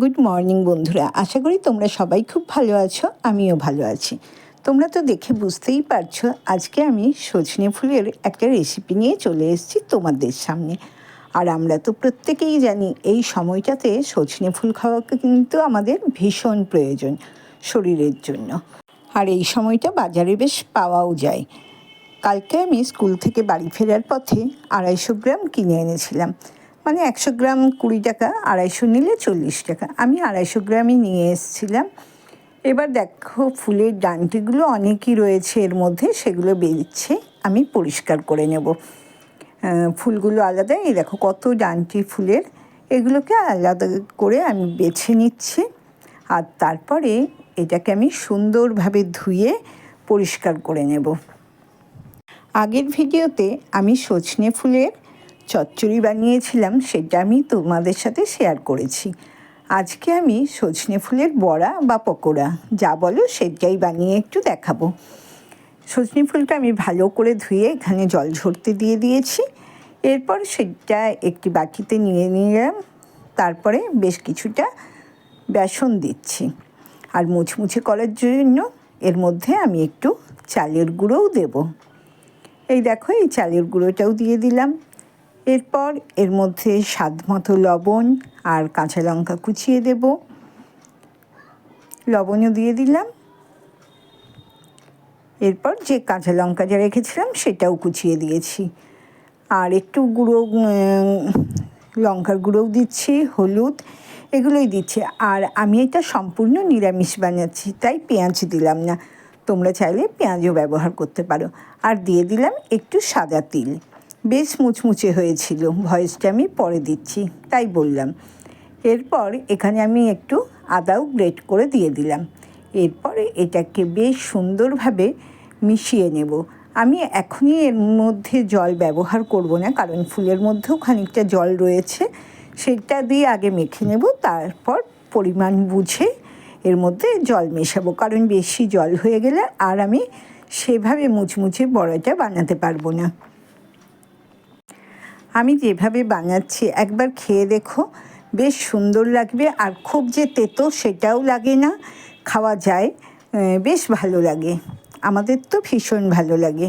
Good morning বন্ধুরা। আশা করি তোমরা সবাই খুব ভালো আছো, আমিও ভালো আছি। তোমরা তো দেখে বুঝতেই পারছ, আজকে আমি সজনে ফুলের একটা রেসিপি নিয়ে চলে এসেছি তোমাদের সামনে। আর আমরা তো প্রত্যেকেই জানি, এই সময়টাতে সজনে ফুল খাওয়া কিন্তু আমাদের ভীষণ প্রয়োজন শরীরের জন্য। আর এই সময়টা বাজারে বেশ পাওয়াও যায়। কালকে আমি স্কুল থেকে বাড়ি ফেরার পথে আড়াইশো গ্রাম কিনে এনেছিলাম। মানে একশো গ্রাম কুড়ি টাকা, আড়াইশো নিলে চল্লিশ টাকা। আমি আড়াইশো গ্রামই নিয়ে এসেছিলাম। এবার দেখো, ফুলের ডান্টিগুলো অনেকই রয়েছে এর মধ্যে, সেগুলো বেরিচ্ছে, আমি পরিষ্কার করে নেব। ফুলগুলো আলাদা, এই দেখো কত ডান্টি ফুলের। এগুলোকে আলাদা করে আমি বেছে নিচ্ছি। আর তারপরে এটাকে আমি সুন্দরভাবে ধুয়ে পরিষ্কার করে নেব। আগের ভিডিওতে আমি সজনে ফুলের চচ্চড়ি বানিয়েছিলাম, সেটা আমি তোমাদের সাথে শেয়ার করেছি। আজকে আমি সজনে ফুলের বড়া বা পকোড়া, যা বলো সেটাই বানিয়ে একটু দেখাবো। সজনে ফুলটা আমি ভালো করে ধুয়ে এখানে জল ঝরতে দিয়ে দিয়েছি। এরপর সেটা একটি বাটিতে নিয়ে নিলাম, তারপরে বেশ কিছুটা বেসন দিচ্ছি। আর মুছমুছে করার জন্য এর মধ্যে আমি একটু চালের গুঁড়োও দেব। এই দেখো, এই চালের গুঁড়োটাও দিয়ে দিলাম। এরপর এর মধ্যে স্বাদ মতো লবণ আর কাঁচা লঙ্কা কুচিয়ে দেব। লবণও দিয়ে দিলাম। এরপর যে কাঁচা লঙ্কা যা রেখেছিলাম সেটাও কুচিয়ে দিয়েছি। আর একটু গুঁড়ো লঙ্কার গুঁড়োও দিচ্ছি, হলুদ, এগুলোই দিচ্ছি। আর আমি এটা সম্পূর্ণ নিরামিষ বানাচ্ছি, তাই পেঁয়াজ দিলাম না। তোমরা চাইলে পেঁয়াজও ব্যবহার করতে পারো। আর দিয়ে দিলাম একটু সাদা তিল। বেশ মুচমুচে হয়েছিল। ভয়েসটা আমি পরে দিচ্ছি, তাই বললাম। এরপর এখানে আমি একটু আদাও গ্রেট করে দিয়ে দিলাম। এরপরে এটাকে বেশ সুন্দরভাবে মিশিয়ে নেব। আমি এখনই এর মধ্যে জল ব্যবহার করব না, কারণ ফুলের মধ্যেও খানিকটা জল রয়েছে। সেটা দিয়ে আগে মেখে নেব, তারপর পরিমাণ বুঝে এর মধ্যে জল মেশাবো, কারণ বেশি জল হয়ে গেলে আর আমি সেভাবে মুচমুচে বড়াটা বানাতে পারব না। আমি যেভাবে বানাচ্ছি, একবার খেয়ে দেখো। বেশ সুন্দর লাগবে আর খুব যে তেতো সেটাও লাগে না, খাওয়া যায় বেশ ভালো লাগে। আমাদের তো ভীষণ ভালো লাগে।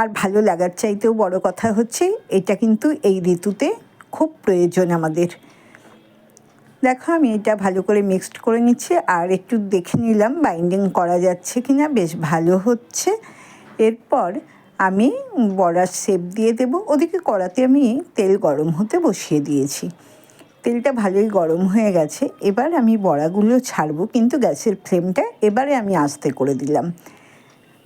আর ভালো লাগার চাইতেও বড় কথা হচ্ছে, এটা কিন্তু এই ঋতুতে খুব প্রয়োজন আমাদের। দেখো, আমি এটা ভালো করে মিক্সড করে নিচ্ছি আর একটু দেখে নিলাম বাইন্ডিং করা যাচ্ছে কি না বেশ ভালো হচ্ছে। এরপর আমি বড়ার শেপ দিয়ে দেব, ওদিকে কড়াতে আমি তেল গরম হতে বসিয়ে দিয়েছি। তেলটা ভালোই গরম হয়ে গেছে, এবার আমি বড়াগুলো ছাড়বো, কিন্তু গ্যাসের ফ্লেমটা এবারে আমি আস্তে করে দিলাম।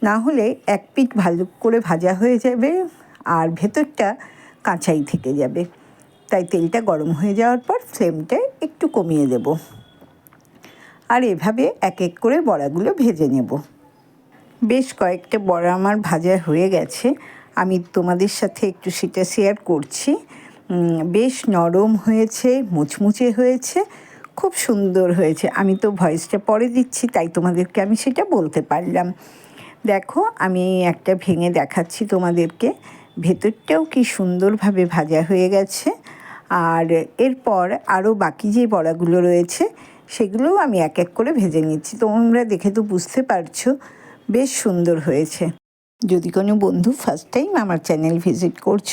না হলে এক পিঠ ভালো করে ভাজা হয়ে যাবে আর ভেতরটা কাঁচাই থেকে যাবে। তাই তেলটা গরম হয়ে যাওয়ার পর ফ্লেমটা একটু কমিয়ে দেব। আর এভাবে এক এক করে বড়াগুলো ভেজে নেব। বেশ কয়েকটা বড়া আমার ভাজা হয়ে গেছে। আমি তোমাদের সাথে একটু সেটা শেয়ার করছি। বেশ নরম হয়েছে, মুচমুচে হয়েছে, খুব সুন্দর হয়েছে। আমি তো ভয়েসটা পরে দিচ্ছি, তাই তোমাদেরকে আমি সেটা বলতে পারলাম। দেখো, আমি একটা ভেঙে দেখাচ্ছি তোমাদেরকে। ভেতরটাও কি সুন্দরভাবে ভাজা হয়ে গেছে। আর এরপর আরও বাকি যে বড়াগুলো রয়েছে, সেগুলোও আমি এক এক করে ভেজে নিচ্ছি। তোমরা দেখে তো বুঝতে পারছ। বেশ সুন্দর হয়েছে। যদি কোনো বন্ধু ফার্স্ট টাইম আমার চ্যানেল ভিজিট করছ,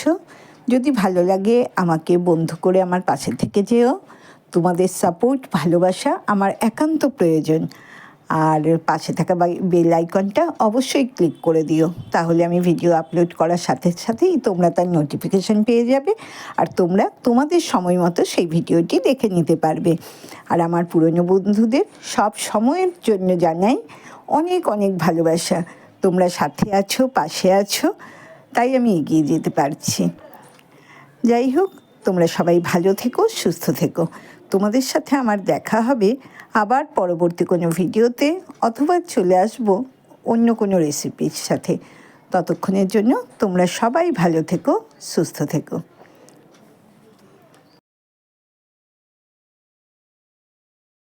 যদি ভালো লাগে আমাকে বন্ধু করে আমার পাশে থেকে যেও। তোমাদের সাপোর্ট ভালোবাসা আমার একান্ত প্রয়োজন। আর পাশে থাকা বেল আইকনটা অবশ্যই ক্লিক করে দিও। তাহলে আমি ভিডিও আপলোড করার সাথে সাথেই তোমরা তার নোটিফিকেশান পেয়ে যাবে আর তোমরা তোমাদের সময় মতো সেই ভিডিওটি দেখে নিতে পারবে। আর আমার পুরনো বন্ধুদের সব সময়ের জন্য জানাই অনেক অনেক ভালোবাসা। তোমরা সাথে আছো, পাশে আছো, তাই আমি এগিয়ে যেতে পারছি। যাই হোক, তোমরা সবাই ভালো থেকো, সুস্থ থেকো। তোমাদের সাথে আমার দেখা হবে আবার পরবর্তী কোনো ভিডিওতে, অথবা চলে আসব অন্য কোনো রেসিপির সাথে। ততক্ষণের জন্য তোমরা সবাই ভালো থেকো, সুস্থ থেকো।